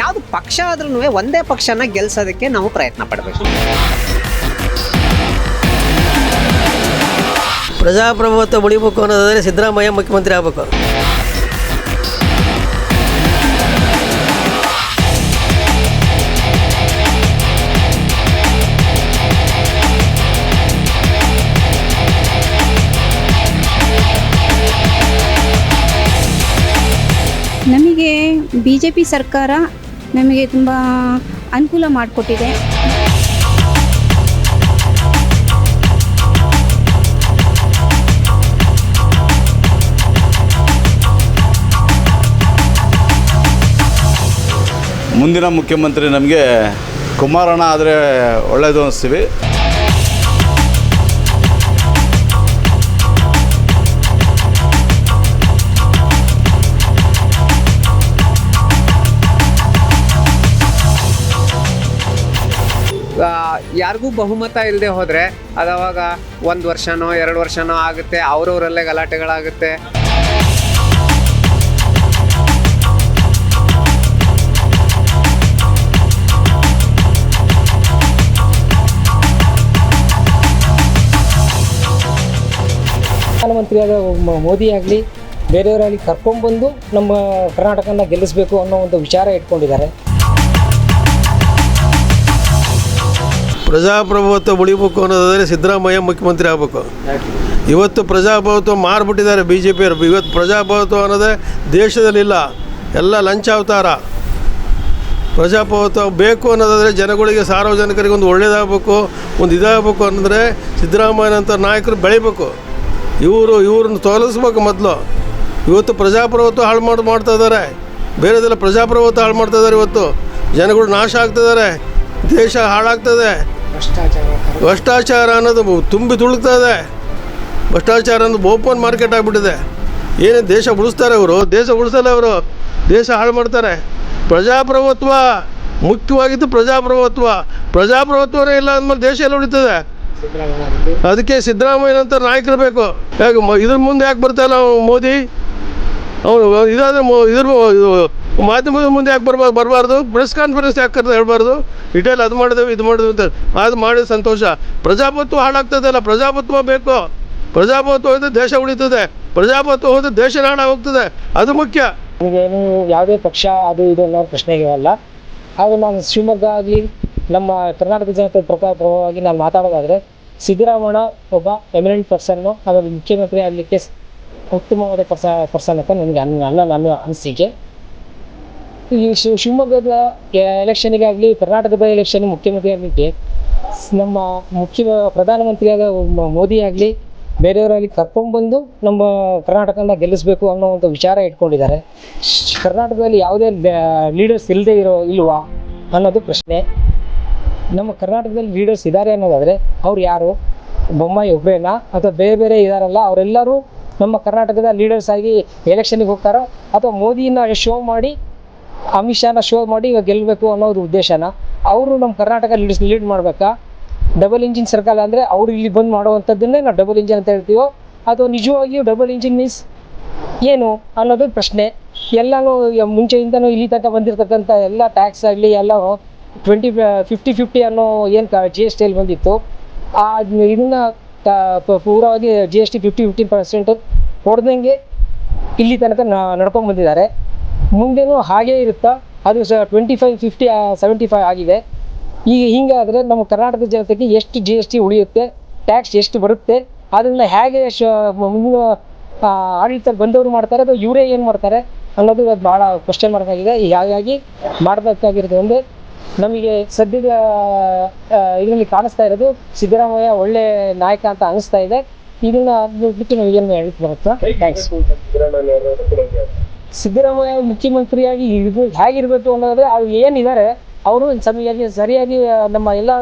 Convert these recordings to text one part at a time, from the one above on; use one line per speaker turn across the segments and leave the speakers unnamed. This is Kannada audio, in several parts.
ಯಾವುದು ಪಕ್ಷ ಆದ್ರೂ ಒಂದೇ ಪಕ್ಷನ ಗೆಲ್ಸೋದಕ್ಕೆ ನಾವು ಪ್ರಯತ್ನ ಪಡಬೇಕು.
ಪ್ರಜಾಪ್ರಭುತ್ವ ಉಳಿಬೇಕು ಅನ್ನೋದಾದರೆ ಸಿದ್ದರಾಮಯ್ಯ ಮುಖ್ಯಮಂತ್ರಿ ಆಗಬೇಕು.
ಬಿ ಜೆ ಪಿ ಸರ್ಕಾರ ನಮಗೆ ತುಂಬ ಅನುಕೂಲ ಮಾಡಿಕೊಟ್ಟಿದೆ.
ಮುಂದಿನ ಮುಖ್ಯಮಂತ್ರಿ ನಮಗೆ ಕುಮಾರಣ್ಣ ಆದರೆ ಒಳ್ಳೆಯದು ಅನಿಸ್ತೀವಿ.
ಯಾರಿಗೂ ಬಹುಮತ ಇಲ್ಲದೆ ಹೋದರೆ ಅದಾವಾಗ ಒಂದು ವರ್ಷನೋ, ಎರಡು ವರ್ಷನೋ ಆಗುತ್ತೆ, ಅವರವರಲ್ಲೇ ಗಲಾಟೆಗಳಾಗುತ್ತೆ.
ಪ್ರಧಾನಮಂತ್ರಿಯಾದ ಮೋದಿ ಆಗಲಿ, ಬೇರೆಯವರಾಗಲಿ ಕರ್ಕೊಂಡ್ಬಂದು ನಮ್ಮ ಕರ್ನಾಟಕನ ಗೆಲ್ಲಿಸಬೇಕು ಅನ್ನೋ ಒಂದು ವಿಚಾರ ಇಟ್ಕೊಂಡಿದ್ದಾರೆ.
ಪ್ರಜಾಪ್ರಭುತ್ವ ಉಳಿಬೇಕು ಅನ್ನೋದಾದರೆ ಸಿದ್ದರಾಮಯ್ಯ ಮುಖ್ಯಮಂತ್ರಿ ಆಗಬೇಕು. ಇವತ್ತು ಪ್ರಜಾಪ್ರಭುತ್ವ ಮಾರ್ಬಿಟ್ಟಿದ್ದಾರೆ ಬಿ ಜೆ ಪಿಯವರು ಇವತ್ತು ಪ್ರಜಾಪ್ರಭುತ್ವ ಅನ್ನೋದೇ ದೇಶದಲ್ಲಿಲ್ಲ, ಎಲ್ಲ ಲಂಚ ಅವತಾರ ಪ್ರಜಾಪ್ರಭುತ್ವ ಬೇಕು ಅನ್ನೋದಾದರೆ ಜನಗಳಿಗೆ, ಸಾರ್ವಜನಿಕರಿಗೆ ಒಂದು ಒಳ್ಳೇದಾಗಬೇಕು, ಒಂದು ಇದಾಗಬೇಕು ಅನ್ನೋದ್ರೆ ಸಿದ್ದರಾಮಯ್ಯನಂಥ ನಾಯಕರು ಬೆಳಿಬೇಕು. ಇವರು, ಇವ್ರನ್ನ ತೋಲಿಸ್ಬೇಕು ಮೊದಲು. ಇವತ್ತು ಪ್ರಜಾಪ್ರಭುತ್ವ ಹಾಳು ಮಾಡಿ, ಮಾಡ್ತಾ ಇದ್ದಾರೆ. ಬೇರೆದೆಲ್ಲ ಪ್ರಜಾಪ್ರಭುತ್ವ ಹಾಳು ಮಾಡ್ತಾ ಇದ್ದಾರೆ ಇವತ್ತು. ಜನಗಳು ನಾಶ ಆಗ್ತಿದ್ದಾರೆ ದೇಶ ಹಾಳಾಗ್ತದೆ ಭ್ರಷ್ಟಾಚಾರ ಅನ್ನೋದು ತುಂಬಿ ತುಳುಕ್ತಾ ಇದೆ. ಭ್ರಷ್ಟಾಚಾರ ಅನ್ನೋದು ಓಪನ್ ಮಾರ್ಕೆಟ್ ಆಗಿಬಿಟ್ಟಿದೆ. ಏನೇ ದೇಶ ಉಳಿಸ್ತಾರೆ ಅವರು ದೇಶ ಉಳಿಸಲ್ಲ ಅವರು ದೇಶ ಹಾಳು ಮಾಡ್ತಾರೆ. ಪ್ರಜಾಪ್ರಭುತ್ವ ಮುಖ್ಯವಾಗಿದ್ದು ಪ್ರಜಾಪ್ರಭುತ್ವ. ಪ್ರಜಾಪ್ರಭುತ್ವನೇ ಇಲ್ಲ ಅಂದ್ಮೇಲೆ ದೇಶ ಎಲ್ಲ ಉಳಿತದೆ? ಅದಕ್ಕೆ ಸಿದ್ದರಾಮಯ್ಯನಂತ ನಾಯಕರು ಬೇಕು. ಯಾಕೆ ಇದ್ರ ಮುಂದೆ ಯಾಕೆ ಬರ್ತಾ ಇಲ್ಲ ಮೋದಿ? ಅವನು ಇದಾದರೆ ಇದ್ರ ಇದು ಮಾಧ್ಯಮದ ಮುಂದೆ ಯಾಕೆ ಬರ್ಬಾರ್ದು ಬರಬಾರ್ದು? ಪ್ರೆಸ್ ಕಾನ್ಫರೆನ್ಸ್ ಯಾಕೆ ಕರೆದು ಹೇಳ್ಬಾರ್ದು? ಇಟೇಲ್ ಅದು ಮಾಡಿದೆವು, ಇದು ಮಾಡಿದೆವು ಅಂತ ಅದು ಮಾಡಿದ ಸಂತೋಷ. ಪ್ರಜಾಪ್ರಭುತ್ವ ಹಾಳಾಗ್ತದಲ್ಲ, ಪ್ರಜಾಪ್ರಭುತ್ವ ಬೇಕು. ಪ್ರಜಾಪ್ರಭುತ್ವ ಹೋದ್ರೆ ದೇಶ ಉಳಿತದೆ. ಪ್ರಜಾಪ್ರಭುತ್ವ ಹೋದ್ರೆ ದೇಶ ನಾಡ ಹೋಗ್ತದೆ ಅದು ಮುಖ್ಯ.
ಏನು ಯಾವುದೇ ಪಕ್ಷ ಅದು ಇದು ಅನ್ನೋ ಪ್ರಶ್ನೆಗೆ ಅಲ್ಲ. ಹಾಗೂ ನಾನು ಶಿವಮೊಗ್ಗ ಆಗಲಿ, ನಮ್ಮ ಕರ್ನಾಟಕ ಜನತೆ ಪ್ರಭಾವವಾಗಿ ನಾನು ಮಾತಾಡೋದಾದರೆ, ಸಿದ್ದರಾಮಯ್ಯ ಒಬ್ಬ ಎಮಿನೆಂಟ್ ಪರ್ಸನ್ನು ಹಾಗಾಗಿ ಮುಖ್ಯಮಂತ್ರಿ ಆಗಲಿಕ್ಕೆ ಉತ್ತಮವಾದ ಪರ್ಸ ಪರ್ಸನ್ ಅಂತ ನನಗೆ ನನ್ನ ನನ್ನ ಅನಿಸಿಕೆ. ಈ ಶಿವ ಶಿವಮೊಗ್ಗದ ಎಲೆಕ್ಷನಿಗೆ ಆಗಲಿ ಕರ್ನಾಟಕದ ಎಲೆಕ್ಷನ್ ಮುಖ್ಯಮಂತ್ರಿ ಆಗಲಿಕ್ಕೆ ನಮ್ಮ ಮುಖ್ಯ, ಪ್ರಧಾನಮಂತ್ರಿಯಾದ ಮೋದಿ ಆಗಲಿ ಬೇರೆಯವರಾಗಲಿ ಕರ್ಕೊಂಡ್ಬಂದು ನಮ್ಮ ಕರ್ನಾಟಕನ ಗೆಲ್ಲಿಸಬೇಕು ಅನ್ನೋ ಒಂದು ವಿಚಾರ ಇಟ್ಕೊಂಡಿದ್ದಾರೆ. ಕರ್ನಾಟಕದಲ್ಲಿ ಯಾವುದೇ ಲೀಡರ್ಸ್ ಇಲ್ಲದೆ ಇರೋ, ಇಲ್ವಾ ಅನ್ನೋದು ಪ್ರಶ್ನೆ. ನಮ್ಮ ಕರ್ನಾಟಕದಲ್ಲಿ ಲೀಡರ್ಸ್ ಇದ್ದಾರೆ ಅನ್ನೋದಾದರೆ ಅವ್ರು ಯಾರು? ಬೊಮ್ಮಾಯಿ ಒಬ್ಬರೇನಾ ಅಥವಾ ಬೇರೆ ಬೇರೆ ಇದ್ದಾರಲ್ಲ ಅವರೆಲ್ಲರೂ ನಮ್ಮ ಕರ್ನಾಟಕದ ಲೀಡರ್ಸ್ ಆಗಿ ಎಲೆಕ್ಷನ್ಗೆ ಹೋಗ್ತಾರೋ ಅಥವಾ ಮೋದಿಯನ್ನು ಶೋ ಮಾಡಿ ಅಮಿತ್ ಶಾನ ಶೋ ಮಾಡಿ ಇವಾಗ ಗೆಲ್ಲಬೇಕು ಅನ್ನೋದು ಉದ್ದೇಶನ. ಅವರು ನಮ್ಮ ಕರ್ನಾಟಕ ಲೀಡ್ ಮಾಡಬೇಕಾ? ಡಬಲ್ ಇಂಜಿನ್ ಸರ್ಕಾರ ಅಂದರೆ ಅವ್ರು ಇಲ್ಲಿ ಬಂದು ಮಾಡುವಂಥದ್ದನ್ನೇ ನಾವು ಡಬಲ್ ಇಂಜಿನ್ ಅಂತ ಹೇಳ್ತೀವೋ? ಅಥವಾ ನಿಜವಾಗಿಯೂ ಡಬಲ್ ಇಂಜಿನ್ ಮೀನ್ಸ್ ಏನು ಅನ್ನೋದು ಪ್ರಶ್ನೆ. ಎಲ್ಲನೂ ಮುಂಚೆಯಿಂದನೂ ಇಲ್ಲಿ ತನಕ ಬಂದಿರತಕ್ಕಂಥ ಎಲ್ಲ ಟ್ಯಾಕ್ಸ್ ಆಗಲಿ, ಎಲ್ಲ ಟ್ವೆಂಟಿ ಫಿಫ್ಟಿ ಫಿಫ್ಟಿ ಅನ್ನೋ ಏನು ಜಿ ಎಸ್ ಟಿಯಲ್ಲಿ ಬಂದಿತ್ತು. ಆ ಇದನ್ನ ಪೂರವಾಗಿ G S T fifty fifteen percent ಹೊಡೆದಂಗೆ ಇಲ್ಲಿ ತನಕ ನಡ್ಕೊಂಡು ಬಂದಿದ್ದಾರೆ. ಮುಂದೆನೂ ಹಾಗೇ ಇರುತ್ತಾ? ಅದು ಸ twenty five fifty seventy five ಆಗಿದೆ. ಈಗ ಹೀಗಾದರೆ ನಮ್ಮ ಕರ್ನಾಟಕದ ಜನತೆಗೆ ಎಷ್ಟು ಜಿ ಎಸ್ ಟಿ ಉಳಿಯುತ್ತೆ? ಟ್ಯಾಕ್ಸ್ ಎಷ್ಟು ಬರುತ್ತೆ? ಅದನ್ನು ಹೇಗೆ ಶ ಮುಂದಿನ ಆಡಳಿತ ಬಂದವರು ಮಾಡ್ತಾರೆ? ಅಥವಾ ಇವರೇ ಏನು ಮಾಡ್ತಾರೆ? ಅನ್ನೋದು ಅದು ಭಾಳ ಕ್ವಶನ್ ಮಾಡಬೇಕಾಗಿದೆ ಹಾಗಾಗಿ ಮಾಡಬೇಕಾಗಿರೋದು ಒಂದು ನಮಗೆ ಸದ್ಯದ ಇದರಲ್ಲಿ ಕಾಣಿಸ್ತಾ ಇರೋದು ಸಿದ್ದರಾಮಯ್ಯ ಒಳ್ಳೆ ನಾಯಕ ಅಂತ ಅನಿಸ್ತಾ ಇದೆ. ಇದನ್ನು ಬಿಟ್ಟು ನಾವು ಏನು ಹೇಳಿ ಬರುತ್ತಾ ಥ್ಯಾಂಕ್ಸ್ ಸಿದ್ದರಾಮಯ್ಯ ಮುಖ್ಯಮಂತ್ರಿಯಾಗಿ ಇದು ಹೇಗಿರ್ಬೇಕು ಅನ್ನೋದ್ರೆ ಅವ್ರು ಏನಿದ್ದಾರೆ, ಅವರು ಸಮಯಕ್ಕೆ ಸರಿಯಾಗಿ ನಮ್ಮ ಎಲ್ಲ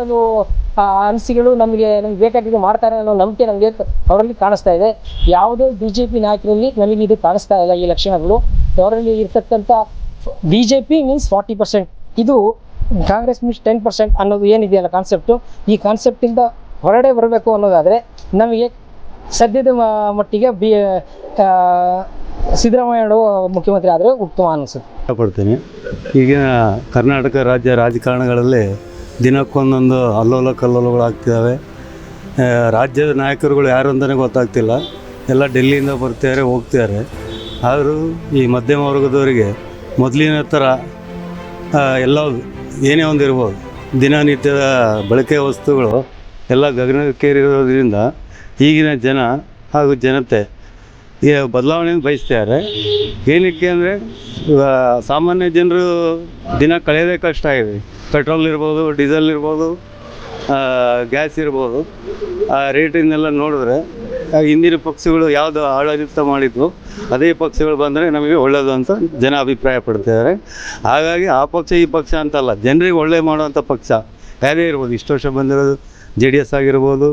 ಅನಿಸಿಕೆಗಳು ನಮಗೆ ನಮ್ಗೆ ಬೇಕಾಗಿದ್ದು ಮಾಡ್ತಾರೆ ಅನ್ನೋ ನಂಬಿಕೆ ನಮಗೆ ಅವರಲ್ಲಿ ಕಾಣಿಸ್ತಾ ಇದೆ. ಯಾವುದೇ ಬಿ ಜೆ ಪಿ ನಾಯಕರಲ್ಲಿ ನಮಗೆ ಇದು ಕಾಣಿಸ್ತಾ ಇಲ್ಲ ಈ ಲಕ್ಷಣಗಳು. ಅವರಲ್ಲಿ ಇರ್ತಕ್ಕಂಥ B J P means forty percent ಇದು ಕಾಂಗ್ರೆಸ್ ಮೀನ್ಸ್ ಟೆನ್ ಪರ್ಸೆಂಟ್ ಅನ್ನೋದು ಏನಿದೆಯಲ್ಲ ಕಾನ್ಸೆಪ್ಟು ಈ ಕಾನ್ಸೆಪ್ಟಿಂದ ಹೊರಗಡೆ ಬರಬೇಕು ಅನ್ನೋದಾದರೆ ನಮಗೆ ಸದ್ಯದ ಮಟ್ಟಿಗೆ ಬಿ ಆ, ಸಿದ್ದರಾಮಯ್ಯ ಮುಖ್ಯಮಂತ್ರಿ ಆದರೆ ಉತ್ತಮ ಅನಿಸುತ್ತೆ.
ಇಷ್ಟಪಡ್ತೀನಿ. ಈಗಿನ ಕರ್ನಾಟಕ ರಾಜ್ಯ ರಾಜಕಾರಣಗಳಲ್ಲಿ ದಿನಕ್ಕೊಂದೊಂದು ಅಲ್ಲೋಲ ಕಲ್ಲೋಲಗಳು ಆಗ್ತಿದ್ದಾವೆ ರಾಜ್ಯದ ನಾಯಕರುಗಳು ಯಾರು ಅಂತಲೇ ಗೊತ್ತಾಗ್ತಿಲ್ಲ. ಎಲ್ಲ ಡೆಲ್ಲಿಯಿಂದ ಬರ್ತಿದ್ದಾರೆ ಹೋಗ್ತಿದ್ದಾರೆ. ಆದರೂ ಈ ಮಧ್ಯಮ ವರ್ಗದವರಿಗೆ ಮೊದಲಿನ ಥರ ಎಲ್ಲ ಏನೇ ಒಂದು ಇರ್ಬೋದು ದಿನನಿತ್ಯದ ಬಳಕೆ ವಸ್ತುಗಳು ಎಲ್ಲ ಗಗನಕ್ಕೇರಿರೋದ್ರಿಂದ ಈಗಿನ ಜನ ಹಾಗೂ ಜನತೆ ಈ ಬದಲಾವಣೆಯನ್ನು ಬಯಸ್ತಾರೆ ಏನಕ್ಕೆ ಅಂದರೆ ಸಾಮಾನ್ಯ ಜನರು ದಿನ ಕಳೆಯೋದೇ ಕಷ್ಟ ಇದೆ ಪೆಟ್ರೋಲ್ ಇರ್ಬೋದು, ಡೀಸೆಲ್ ಇರ್ಬೋದು ಗ್ಯಾಸ್ ಇರ್ಬೋದು. ಆ ರೇಟಿನೆಲ್ಲ ನೋಡಿದ್ರೆ ಹಿಂದಿನ ಪಕ್ಷಗಳು ಯಾವುದು ಆಡಳಿತ ಮಾಡಿದ್ವು, ಅದೇ ಪಕ್ಷಗಳು ಬಂದರೆ ನಮಗೆ ಒಳ್ಳೆಯದು ಅಂತ ಜನ ಅಭಿಪ್ರಾಯ ಪಡ್ತಿದ್ದಾರೆ ಹಾಗಾಗಿ ಆ ಪಕ್ಷ ಈ ಪಕ್ಷ ಅಂತಲ್ಲ, ಜನರಿಗೆ ಒಳ್ಳೆ ಮಾಡುವಂಥ ಪಕ್ಷ. ಯಾರೇ ಇರ್ಬೋದು, ಇಷ್ಟು ವರ್ಷ ಬಂದಿರೋದು ಜೆ ಡಿ ಎಸ್ ಆಗಿರ್ಬೋದು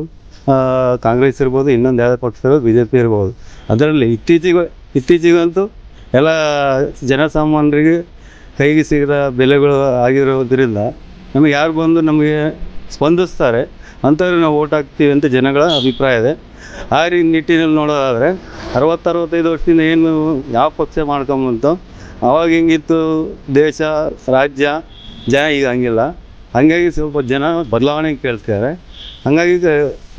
ಕಾಂಗ್ರೆಸ್ ಇರ್ಬೋದು, ಇನ್ನೊಂದು ಯಾವುದೇ ಪಕ್ಷ ಇರ್ಬೋದು ಬಿ ಜೆ ಪಿ ಇರ್ಬೋದು. ಅದರಲ್ಲಿ ಇತ್ತೀಚೆಗೆ, ಇತ್ತೀಚೆಗಂತೂ ಎಲ್ಲ ಜನಸಾಮಾನ್ಯರಿಗೆ ಕೈಗೆ ಸಿಗದ ಬೆಲೆಗಳು ಆಗಿರೋದ್ರಿಂದ ನಮಗೆ ಯಾರು ಬಂದು ನಮಗೆ ಸ್ಪಂದಿಸ್ತಾರೆ, ಅಂಥವ್ರಿಗೆ ನಾವು ಓಟ್ ಹಾಕ್ತೀವಿ ಅಂತ ಜನಗಳ ಅಭಿಪ್ರಾಯ ಇದೆ. ಆ ರೀ ನಿಟ್ಟಿನಲ್ಲಿ ನೋಡೋದಾದರೆ, ಅರವತ್ತರವತ್ತೈದು ವರ್ಷದಿಂದ ಏನು ಯಾವ ಪಕ್ಷ ಮಾಡ್ಕೊಂಬಂತು, ಅವಾಗ ಹೆಂಗಿತ್ತು ದೇಶ, ರಾಜ್ಯ, ಜನ ಈಗ ಹಂಗಿಲ್ಲ. ಹಾಗಾಗಿ ಸ್ವಲ್ಪ ಜನ ಬದಲಾವಣೆ ಕೇಳ್ತಿದ್ದಾರೆ. ಹಾಗಾಗಿ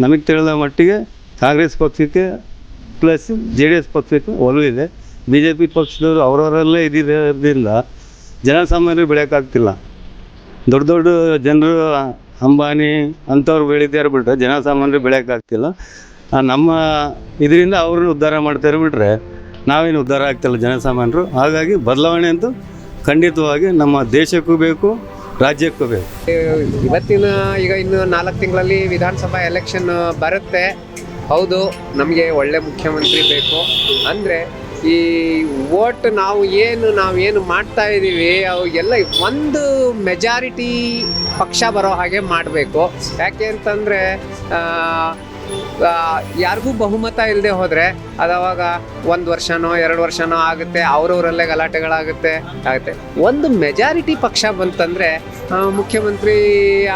ನಮಗೆ ತಿಳಿದ ಮಟ್ಟಿಗೆ ಕಾಂಗ್ರೆಸ್ ಪಕ್ಷಕ್ಕೆ ಪ್ಲಸ್ ಜೆ ಡಿ ಎಸ್ ಪಕ್ಷಕ್ಕೆ ಒಲವಿದೆ ಬಿ ಜೆ ಪಿ ಪಕ್ಷದವರು ಅವರವರಲ್ಲೇ ಇದ್ದಿರೋದ್ರಿಂದ ಜನಸಾಮಾನ್ಯರು ಬೆಳೆಯೋಕ್ಕಾಗ್ತಿಲ್ಲ. ದೊಡ್ಡ ದೊಡ್ಡ ಜನರು, ಅಂಬಾನಿ ಅಂಥವ್ರು ಬೆಳೀತಾರೆ ಬಿಟ್ಟರೆ ಜನಸಾಮಾನ್ಯರು ಬೆಳೆಯೋಕ್ಕಾಗ್ತಿಲ್ಲ. ನಮ್ಮ ಇದರಿಂದ ಅವ್ರನ್ನ ಉದ್ಧಾರ ಮಾಡ್ತಾರೆ ಬಿಟ್ಟರೆ ನಾವೇನು ಉದ್ಧಾರ ಆಗ್ತಿಲ್ಲ ಜನಸಾಮಾನ್ಯರು. ಹಾಗಾಗಿ ಬದಲಾವಣೆ ಅಂತೂ ಖಂಡಿತವಾಗಿ ನಮ್ಮ ದೇಶಕ್ಕೂ ಬೇಕು ರಾಜ್ಯಕ್ಕೂ ಬೇಕು.
ಇವತ್ತಿನ ಈಗ ಇನ್ನು ನಾಲ್ಕು ತಿಂಗಳಲ್ಲಿ ವಿಧಾನಸಭಾ ಎಲೆಕ್ಷನ್ ಬರುತ್ತೆ. ಹೌದು, ನಮಗೆ ಒಳ್ಳೆ ಮುಖ್ಯಮಂತ್ರಿ ಬೇಕು. ಅಂದರೆ ಈ ಓಟ್ ನಾವು ಏನು ನಾವು ಏನು ಮಾಡ್ತಾ ಇದ್ದೀವಿ ಅವು ಎಲ್ಲ ಒಂದು ಮೆಜಾರಿಟಿ ಪಕ್ಷ ಬರೋ ಹಾಗೆ ಮಾಡಬೇಕು. ಯಾಕೆ ಅಂತಂದರೆ ಯಾರಿಗೂ ಬಹುಮತ ಇಲ್ಲದೆ ಹೋದರೆ ಅದಾವಾಗ ಒಂದು ವರ್ಷನೋ, ಎರಡು ವರ್ಷನೋ ಆಗುತ್ತೆ, ಅವರವರಲ್ಲೇ ಗಲಾಟೆಗಳಾಗುತ್ತೆ, ಆಗುತ್ತೆ. ಒಂದು ಮೆಜಾರಿಟಿ ಪಕ್ಷ ಬಂತಂದರೆ ಮುಖ್ಯಮಂತ್ರಿ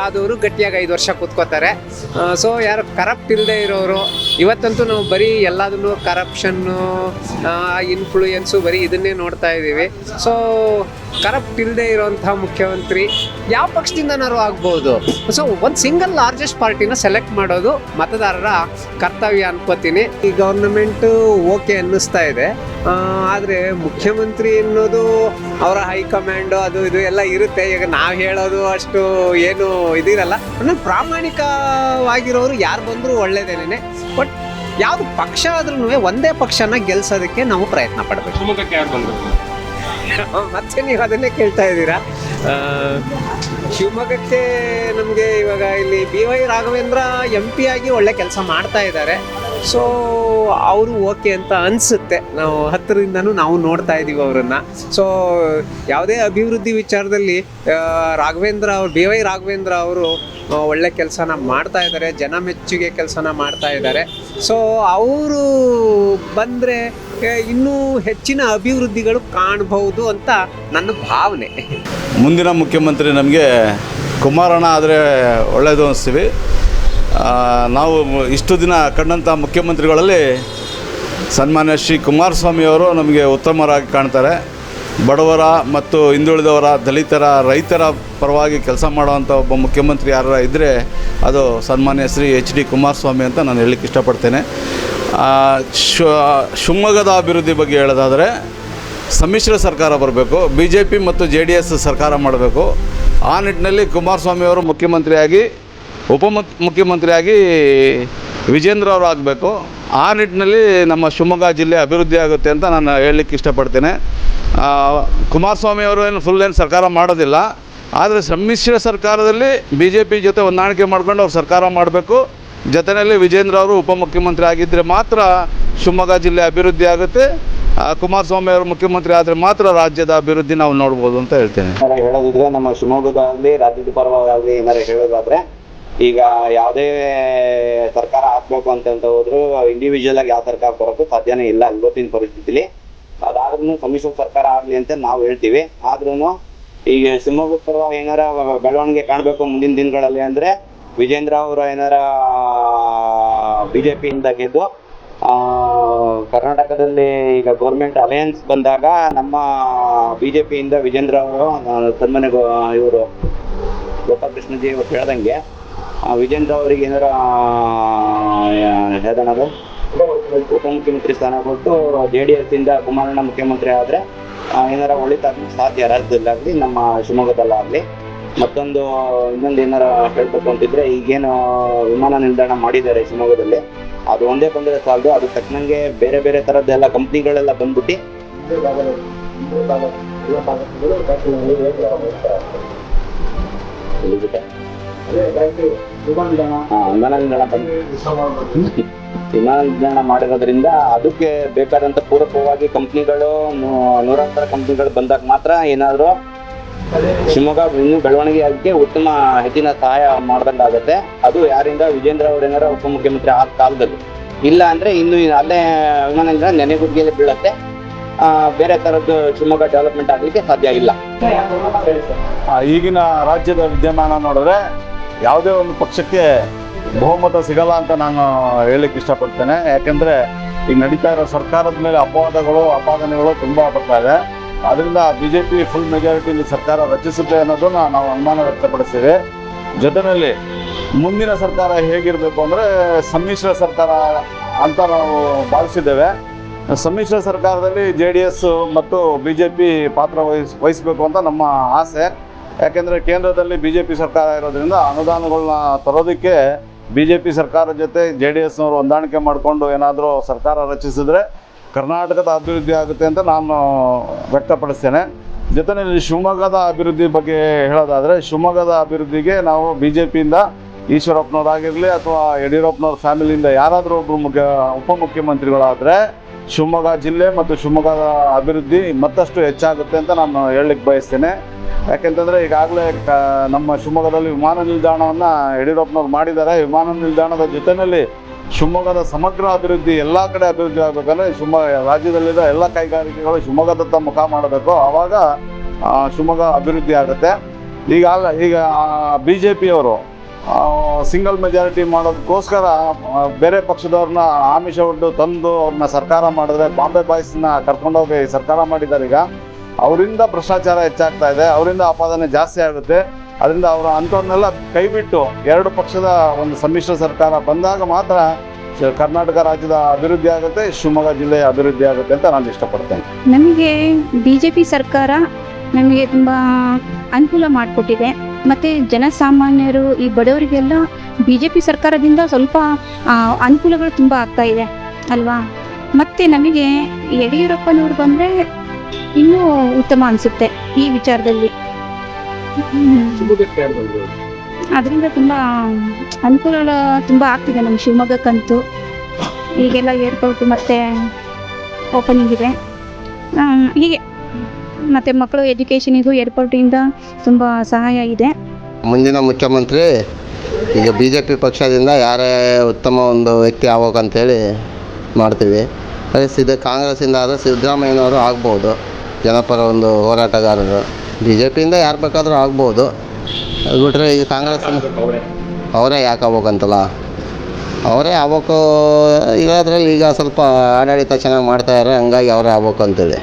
ಆದವರು ಗಟ್ಟಿಯಾಗಿ ಐದು ವರ್ಷ ಕೂತ್ಕೋತಾರೆ. ಸೊ ಯಾರು ಕರಪ್ಟ್ ಇಲ್ಲದೆ ಇರೋರು, ಇವತ್ತಂತೂ ನಾವು ಬರೀ ಎಲ್ಲದನ್ನು ಕರಪ್ಷನ್ನು ಇನ್ಫ್ಲೂಯೆನ್ಸು ಬರೀ ಇದನ್ನೇ ನೋಡ್ತಾ ಇದ್ದೀವಿ ಸೊ ಕರಪ್ಟ್ ಇಲ್ಲದೆ ಇರೋಂಥ ಮುಖ್ಯಮಂತ್ರಿ ಯಾವ ಪಕ್ಷದಿಂದನಾರು ಆಗ್ಬೋದು. ಸೊ ಒಂದು ಸಿಂಗಲ್ ಲಾರ್ಜೆಸ್ಟ್ ಪಾರ್ಟಿನ ಸೆಲೆಕ್ಟ್ ಮಾಡೋದು ಮತದಾರರ ಕರ್ತವ್ಯ ಅನ್ಕೋತೀನಿ. ಈ ಗೌರ್ನಮೆಂಟು ಓಕೆ ಅನ್ನಿಸ್ತಾ ಇದೆ. ಆದರೆ ಮುಖ್ಯಮಂತ್ರಿ ಅನ್ನೋದು ಅವರ ಹೈಕಮಾಂಡು ಅದು ಇದು ಎಲ್ಲ ಇರುತ್ತೆ. ಈಗ ನಾವು ಹೇಳೋದು ಅಷ್ಟು ಏನು ಇದಿರಲ್ಲ. ಅಂದರೆ ಪ್ರಾಮಾಣಿಕವಾಗಿರೋರು ಯಾರು ಬಂದರೂ ಒಳ್ಳೇದೇನೆ ಬಟ್ ಯಾವುದು ಪಕ್ಷ ಆದ್ರೂ ಒಂದೇ ಪಕ್ಷನ ಗೆಲ್ಸೋದಕ್ಕೆ ನಾವು ಪ್ರಯತ್ನ ಪಡಬೇಕು. ಮತ್ತೆ ನೀವು ಅದನ್ನೇ ಕೇಳ್ತಾ ಇದ್ದೀರಾ? ಶಿವಮೊಗ್ಗಕ್ಕೆ ನಮಗೆ ಇವಾಗ ಇಲ್ಲಿ B Y Raghavendra M P ಆಗಿ ಒಳ್ಳೆ ಕೆಲಸ ಮಾಡ್ತಾ ಇದ್ದಾರೆ. ಸೊ ಅವರು ಓಕೆ ಅಂತ ಅನಿಸುತ್ತೆ. ನಾವು ಹತ್ತಿರದಿಂದನೂ ನಾವು ನೋಡ್ತಾ ಇದ್ದೀವಿ ಅವರನ್ನು. ಸೊ ಯಾವುದೇ ಅಭಿವೃದ್ಧಿ ವಿಚಾರದಲ್ಲಿ ರಾಘವೇಂದ್ರ ಅವರು, ಬಿ ವೈ ರಾಘವೇಂದ್ರ ಅವರು ಒಳ್ಳೆ ಕೆಲಸನ ಮಾಡ್ತಾ ಇದ್ದಾರೆ, ಜನ ಮೆಚ್ಚುಗೆ ಕೆಲಸನ ಮಾಡ್ತಾ ಇದ್ದಾರೆ. ಸೊ ಅವರು ಬಂದರೆ ಇನ್ನೂ ಹೆಚ್ಚಿನ ಅಭಿವೃದ್ಧಿಗಳು ಕಾಣಬಹುದು ಅಂತ ನನ್ನ ಭಾವನೆ.
ಮುಂದಿನ ಮುಖ್ಯಮಂತ್ರಿ ನಮಗೆ ಕುಮಾರಣ್ಣ ಆದರೆ ಒಳ್ಳೆಯದು ಅನಿಸ್ತೀವಿ. ನಾವು ಇಷ್ಟು ದಿನ ಕಂಡಂಥ ಮುಖ್ಯಮಂತ್ರಿಗಳಲ್ಲಿ ಸನ್ಮಾನ್ಯ ಶ್ರೀ ಕುಮಾರಸ್ವಾಮಿಯವರು ನಮಗೆ ಉತ್ತಮರಾಗಿ ಕಾಣ್ತಾರೆ. ಬಡವರ ಮತ್ತು ಹಿಂದುಳಿದವರ ದಲಿತರ ರೈತರ ಪರವಾಗಿ ಕೆಲಸ ಮಾಡುವಂಥ ಒಬ್ಬ ಮುಖ್ಯಮಂತ್ರಿ ಯಾರ ಇದ್ದರೆ ಅದು ಸನ್ಮಾನ್ಯ ಶ್ರೀ ಎಚ್ ಡಿ ಕುಮಾರಸ್ವಾಮಿ ಅಂತ ನಾನು ಹೇಳಲಿಕ್ಕೆ ಇಷ್ಟಪಡ್ತೇನೆ. ಶಿವಮೊಗ್ಗದ ಅಭಿವೃದ್ಧಿ ಬಗ್ಗೆ ಹೇಳೋದಾದರೆ ಸಮ್ಮಿಶ್ರ ಸರ್ಕಾರ ಬರಬೇಕು ಬಿ ಜೆ ಪಿ ಮತ್ತು ಜೆ ಡಿ ಎಸ್ ಸರ್ಕಾರ ಮಾಡಬೇಕು. ಆ ನಿಟ್ಟಿನಲ್ಲಿ ಕುಮಾರಸ್ವಾಮಿ ಅವರು ಮುಖ್ಯಮಂತ್ರಿಯಾಗಿ, ಉಪ ಮುಖ್ಯಮಂತ್ರಿಯಾಗಿ ವಿಜೇಂದ್ರ ಅವರು ಆಗಬೇಕು. ಆ ನಿಟ್ಟಿನಲ್ಲಿ ನಮ್ಮ ಶಿವಮೊಗ್ಗ ಜಿಲ್ಲೆ ಅಭಿವೃದ್ಧಿ ಆಗುತ್ತೆ ಅಂತ ನಾನು ಹೇಳಲಿಕ್ಕೆ ಇಷ್ಟಪಡ್ತೇನೆ. ಕುಮಾರಸ್ವಾಮಿ ಅವರು ಏನು ಫುಲ್ ಏನು ಸರ್ಕಾರ ಮಾಡೋದಿಲ್ಲ. ಆದರೆ ಸಮ್ಮಿಶ್ರ ಸರ್ಕಾರದಲ್ಲಿ ಬಿ ಜೆ ಪಿ ಜೊತೆ ಹೊಂದಾಣಿಕೆ ಮಾಡ್ಕೊಂಡು ಅವ್ರು ಸರ್ಕಾರ ಮಾಡಬೇಕು. ಜೊತೆಯಲ್ಲಿ ವಿಜೇಂದ್ರ ಅವರು ಉಪಮುಖ್ಯಮಂತ್ರಿ ಆಗಿದ್ದರೆ ಮಾತ್ರ ಶಿವಮೊಗ್ಗ ಜಿಲ್ಲೆ ಅಭಿವೃದ್ಧಿ ಆಗುತ್ತೆ. ಕುಮಾರಸ್ವಾಮಿ ಅವರು ಮುಖ್ಯಮಂತ್ರಿ ಆದರೆ ಮಾತ್ರ ರಾಜ್ಯದ ಅಭಿವೃದ್ಧಿ ನಾವು ನೋಡ್ಬೋದು ಅಂತ ಹೇಳ್ತೇನೆ.
ಹೇಳೋದಿದ್ರೆ ನಮ್ಮ ಶಿವಮೊಗ್ಗದಲ್ಲಿ ರಾಜ್ಯದ ಪರವಾಗಿ ಏನಾರು ಹೇಳೋದಾದ್ರೆ, ಈಗ ಯಾವುದೇ ಸರ್ಕಾರ ಹಾಕ್ಬೇಕು ಅಂತ ಅಂತ ಹೋದ್ರು ಇಂಡಿವಿಜುವಲ್ ಆಗಿ ಯಾವ ಸರ್ಕಾರ ಬರೋಕ್ಕೂ ಸಾಧ್ಯನೇ ಇಲ್ಲ ಇವತ್ತಿನ ಪರಿಸ್ಥಿತಿಲಿ. ಅದಾದ್ರೂ ಸಮ್ಮಿಶ್ರ ಸರ್ಕಾರ ಆಗ್ಲಿ ಅಂತ ನಾವು ಹೇಳ್ತೀವಿ. ಆದ್ರೂ ಈಗ ಶಿವಮೊಗ್ಗ ಪರವಾಗಿ ಏನಾರ ಬೆಳವಣಿಗೆ ಕಾಣಬೇಕು ಮುಂದಿನ ದಿನಗಳಲ್ಲಿ ಅಂದ್ರೆ ವಿಜೇಂದ್ರ ಅವರು ಏನಾರ ಬಿಜೆಪಿಯಿಂದ ಗೆದ್ದು ಕರ್ನಾಟಕದಲ್ಲಿ ಈಗ ಗೌರ್ಮೆಂಟ್ ಅಲಯನ್ಸ್ ಬಂದಾಗ ನಮ್ಮ ಬಿಜೆಪಿಯಿಂದ ವಿಜೇಂದ್ರ ಅವರು ತನ್ಮನೆ ಇವರು ಗೋಪಾಲಕೃಷ್ಣಜಿ ಅವರು ಹೇಳ್ದಂಗೆ ವಿಜೇಂದ್ರ ಅವರಿಗೆ ಏನಾರ ಹೇಳ್ದಣದು ಉಪಮುಖ್ಯಮಂತ್ರಿ ಸ್ಥಾನ ಕೊಟ್ಟು ಜೆ ಡಿ ಎಸ್ ಇಂದ ಕುಮಾರಣ್ಣ ಮುಖ್ಯಮಂತ್ರಿ ಆದ್ರೆ ಏನಾರ ಒಳಿತಾಗ ಸಾಧ್ಯ. ರಾಜ್ಯದಲ್ಲಾಗ್ಲಿ ನಮ್ಮ ಶಿವಮೊಗ್ಗದಲ್ಲಾಗ್ಲಿ. ಮತ್ತೊಂದು ಇನ್ನೊಂದು ಏನಾರ ಹೇಳ್ಬೇಕು ಅಂತಿದ್ರೆ ಈಗೇನು ವಿಮಾನ ನಿಲ್ದಾಣ ಮಾಡಿದ್ದಾರೆ ಶಿವಮೊಗ್ಗದಲ್ಲಿ. ಅದು ಒಂದೇ ಬಂದರೆ ಸಾಲದು. ಅದು ತಕ್ಕನಂಗೆ ಬೇರೆ ಬೇರೆ ತರದ್ದೆಲ್ಲ ಕಂಪ್ನಿಗಳೆಲ್ಲ ಬಂದ್ಬಿಟ್ಟು ವಿಮಾನ ನಿಲ್ದಾಣ ಬಂದು ವಿಮಾನ ಮಾಡಿರೋದ್ರಿಂದ ಅದಕ್ಕೆ ಬೇಕಾದಂತ ಪೂರಕವಾಗಿ ಕಂಪ್ನಿಗಳು ನೂರಾರು ಕಂಪ್ನಿಗಳು ಬಂದಾಗ ಮಾತ್ರ ಏನಾದರೂ ಶಿವಮೊಗ್ಗ ಇನ್ನೂ ಬೆಳವಣಿಗೆ ಆಗಕ್ಕೆ ಉತ್ತಮ ಹೆಚ್ಚಿನ ಸಹಾಯ ಮಾಡ್ದಂಗಾಗತ್ತೆ. ಅದು ಯಾರಿಂದ ವಿಜೇಂದ್ರ ಅವ್ರ ಏನಾರ ಉಪಮುಖ್ಯಮಂತ್ರಿ ಆದ ಕಾಲದಲ್ಲಿ. ಇಲ್ಲ ಅಂದ್ರೆ ಇನ್ನು ಅಲ್ಲೇ ವಿಮಾನ ನಿಲ್ದಾಣ ನೆನೆಗುಡ್ಗೆಯಲ್ಲಿ ಬೀಳತ್ತೆ. ಆ, ಬೇರೆ ತರದ್ದು ಶಿವಮೊಗ್ಗ ಡೆವಲಪ್ಮೆಂಟ್ ಆಗಲಿಕ್ಕೆ ಸಾಧ್ಯ ಇಲ್ಲ.
ಈಗಿನ ರಾಜ್ಯದ ವಿದ್ಯಮಾನ ನೋಡಿದ್ರೆ ಯಾವುದೇ ಒಂದು ಪಕ್ಷಕ್ಕೆ ಬಹುಮತ ಸಿಗಲ್ಲ ಅಂತ ನಾನು ಹೇಳಲಿಕ್ಕೆ ಇಷ್ಟಪಡ್ತೇನೆ. ಯಾಕೆಂದ್ರೆ ಈಗ ನಡೀತಾ ಇರೋ ಸರ್ಕಾರದ ಮೇಲೆ ಅಪವಾದಗಳು, ಅಪಾದನೆಗಳು ತುಂಬಾ ಬರ್ತಾ ಇದೆ. ಅದರಿಂದ ಬಿಜೆಪಿ ಫುಲ್ ಮೆಜಾರಿಟಿಯಲ್ಲಿ ಸರ್ಕಾರ ರಚಿಸುತ್ತೆ ಅನ್ನೋದನ್ನ ನಾವು ಅನುಮಾನ ವ್ಯಕ್ತಪಡಿಸ್ತೀವಿ. ಜೊತೆಯಲ್ಲಿ ಮುಂದಿನ ಸರ್ಕಾರ ಹೇಗಿರಬೇಕು ಅಂದ್ರೆ ಸಮ್ಮಿಶ್ರ ಸರ್ಕಾರ ಅಂತ ನಾವು ಭಾವಿಸಿದ್ದೇವೆ. ಸಮ್ಮಿಶ್ರ ಸರ್ಕಾರದಲ್ಲಿ ಜೆ ಡಿ ಎಸ್ ಮತ್ತು ಬಿ ಜೆ ಪಿ ಪಾತ್ರ ವಹಿಸ್, ವಹಿಸಬೇಕು ಅಂತ ನಮ್ಮ ಆಸೆ. ಯಾಕೆಂದರೆ ಕೇಂದ್ರದಲ್ಲಿ ಬಿ ಜೆ ಪಿ ಸರ್ಕಾರ ಇರೋದ್ರಿಂದ ಅನುದಾನಗಳನ್ನ ತರೋದಕ್ಕೆ ಬಿ ಜೆ ಪಿ ಸರ್ಕಾರದ ಜೊತೆ ಜೆ ಡಿ ಎಸ್ನವರು ಹೊಂದಾಣಿಕೆ ಮಾಡಿಕೊಂಡು ಏನಾದರೂ ಸರ್ಕಾರ ರಚಿಸಿದ್ರೆ ಕರ್ನಾಟಕದ ಅಭಿವೃದ್ಧಿ ಆಗುತ್ತೆ ಅಂತ ನಾನು ವ್ಯಕ್ತಪಡಿಸ್ತೇನೆ. ಜೊತೆಯಲ್ಲಿ ಶಿವಮೊಗ್ಗದ ಅಭಿವೃದ್ಧಿ ಬಗ್ಗೆ ಹೇಳೋದಾದರೆ, ಶಿವಮೊಗ್ಗದ ಅಭಿವೃದ್ಧಿಗೆ ನಾವು ಬಿ ಜೆ ಪಿಯಿಂದ ಈಶ್ವರಪ್ಪನವರಾಗಿರಲಿ ಅಥವಾ ಯಡಿಯೂರಪ್ಪನವ್ರ ಫ್ಯಾಮಿಲಿಯಿಂದ ಯಾರಾದರೂ ಒಬ್ಬರು ಮುಖ್ಯ, ಉಪಮುಖ್ಯಮಂತ್ರಿಗಳಾದರೆ ಶಿವಮೊಗ್ಗ ಜಿಲ್ಲೆ ಮತ್ತು ಶಿವಮೊಗ್ಗದ ಅಭಿವೃದ್ಧಿ ಮತ್ತಷ್ಟು ಹೆಚ್ಚಾಗುತ್ತೆ ಅಂತ ನಾನು ಹೇಳಲಿಕ್ಕೆ ಬಯಸ್ತೇನೆ. ಯಾಕೆಂತಂದರೆ ಈಗಾಗಲೇ ನಮ್ಮ ಶಿವಮೊಗ್ಗದಲ್ಲಿ ವಿಮಾನ ನಿಲ್ದಾಣವನ್ನು ಯಡಿಯೂರಪ್ಪನವ್ರು ಮಾಡಿದ್ದಾರೆ. ವಿಮಾನ ನಿಲ್ದಾಣದ ಜೊತೆಯಲ್ಲಿ ಶಿವಮೊಗ್ಗದ ಸಮಗ್ರ ಅಭಿವೃದ್ಧಿ, ಎಲ್ಲ ಕಡೆ ಅಭಿವೃದ್ಧಿ ಆಗಬೇಕಂದ್ರೆ ಶಿವಮೊಗ್ಗ ರಾಜ್ಯದಲ್ಲಿರೋ ಎಲ್ಲ ಕೈಗಾರಿಕೆಗಳು ಶಿವಮೊಗ್ಗದತ್ತ ಮುಖ ಮಾಡಬೇಕು. ಆವಾಗ ಶಿವಮೊಗ್ಗ ಅಭಿವೃದ್ಧಿ ಆಗುತ್ತೆ. ಈಗ ಈಗ ಬಿ ಜೆ ಪಿಯವರು ಸಿಂಗಲ್ ಮೆಜಾರಿಟಿ ಮಾಡೋದಕ್ಕೋಸ್ಕರ ಬೇರೆ ಪಕ್ಷದವ್ರನ್ನ ಆಮಿಷ ಒಡ್ಡು ತಂದು ಅವ್ರನ್ನ ಸರ್ಕಾರ ಮಾಡಿದ್ರೆ ಬಾಂಬೆ ಬಾಯ್ಸ್ನ ಕರ್ಕೊಂಡೋಗಿ ಸರ್ಕಾರ ಮಾಡಿದ್ದಾರೆ ಈಗ. ಅವರಿಂದ ಭ್ರಷ್ಟಾಚಾರ ಹೆಚ್ಚಾಗ್ತಾ ಇದೆ, ಅವರಿಂದ ಆಪಾದನೆ ಜಾಸ್ತಿ ಆಗುತ್ತೆ. ಅದರಿಂದ ಅವರು ಅಂಥವ್ರನ್ನೆಲ್ಲ ಕೈಬಿಟ್ಟು ಎರಡು ಪಕ್ಷದ ಒಂದು ಸಮ್ಮಿಶ್ರ ಸರ್ಕಾರ ಬಂದಾಗ ಮಾತ್ರ ಕರ್ನಾಟಕ ರಾಜ್ಯದ ಅಭಿವೃದ್ಧಿ ಆಗುತ್ತೆ, ಶಿವಮೊಗ್ಗ ಜಿಲ್ಲೆಯ ಅಭಿವೃದ್ಧಿ ಆಗುತ್ತೆ ಅಂತ ನಾನು ಇಷ್ಟಪಡ್ತೇನೆ.
ನಮಗೆ ಬಿ ಜೆ ಪಿ ಸರ್ಕಾರ ನಮಗೆ ತುಂಬ ಅನುಕೂಲ ಮಾಡಿಕೊಟ್ಟಿದೆ. ಮತ್ತು ಜನಸಾಮಾನ್ಯರು, ಈ ಬಡವರಿಗೆಲ್ಲ ಬಿ ಜೆ ಪಿ ಸರ್ಕಾರದಿಂದ ಸ್ವಲ್ಪ ಅನುಕೂಲಗಳು ತುಂಬ ಆಗ್ತಾ ಇದೆ, ಅಲ್ವಾ? ಮತ್ತು ನಮಗೆ ಯಡಿಯೂರಪ್ಪನವ್ರು ಬಂದರೆ ಇನ್ನೂ ಉತ್ತಮ ಅನಿಸುತ್ತೆ ಈ ವಿಚಾರದಲ್ಲಿ. ಅದರಿಂದ ತುಂಬಾ ಅನುಕೂಲ ತುಂಬಾ ಆಗ್ತಿದೆ ನಮ್ಮ ಶಿವಮೊಗ್ಗಕ್ಕಂತೂ. ಈಗೆಲ್ಲ ಏರ್ಪೋರ್ಟ್ ಮತ್ತೆ ಓಪನಿಂಗ್ ಇದೆ. ಹೀಗೆ. ಮತ್ತೆ ಮಕ್ಕಳು ಎಜುಕೇಷನಿಗೂ ಏರ್ಪೋರ್ಟಿಂದ ತುಂಬ ಸಹಾಯ ಇದೆ.
ಮುಂದಿನ ಮುಖ್ಯಮಂತ್ರಿ, ಈಗ ಬಿ ಜೆ ಪಿ ಪಕ್ಷದಿಂದ ಯಾರೇ ಉತ್ತಮ ಒಂದು ವ್ಯಕ್ತಿ ಆಗ್ಬೇಕಂತೇಳಿ ಮಾಡ್ತೀವಿ. ಅದೇ ಸಿದ್ಧ ಕಾಂಗ್ರೆಸ್ಸಿಂದ ಆದರೆ ಸಿದ್ದರಾಮಯ್ಯನವರು ಆಗ್ಬೋದು. ಜನಪರ ಒಂದು ಹೋರಾಟಗಾರರು. ಬಿ ಜೆ ಪಿಯಿಂದ ಯಾರು ಬೇಕಾದರೂ ಆಗ್ಬೋದು. ಅದು ಬಿಟ್ಟರೆ ಈ ಕಾಂಗ್ರೆಸ್ ಅವರೇ ಯಾಕೆ ಆಗ್ಬೇಕಂತಲ್ಲ? ಅವರೇ ಆಗ್ಬೇಕು ಈಗ ಅದರಲ್ಲಿ ಈಗ ಸ್ವಲ್ಪ ಆಡಳಿತ ಚೆನ್ನಾಗಿ ಮಾಡ್ತಾಯಿದ್ದಾರೆ ಹಂಗಾಗಿ ಅವರೇ ಆಗ್ಬೇಕು ಅಂತೇಳಿ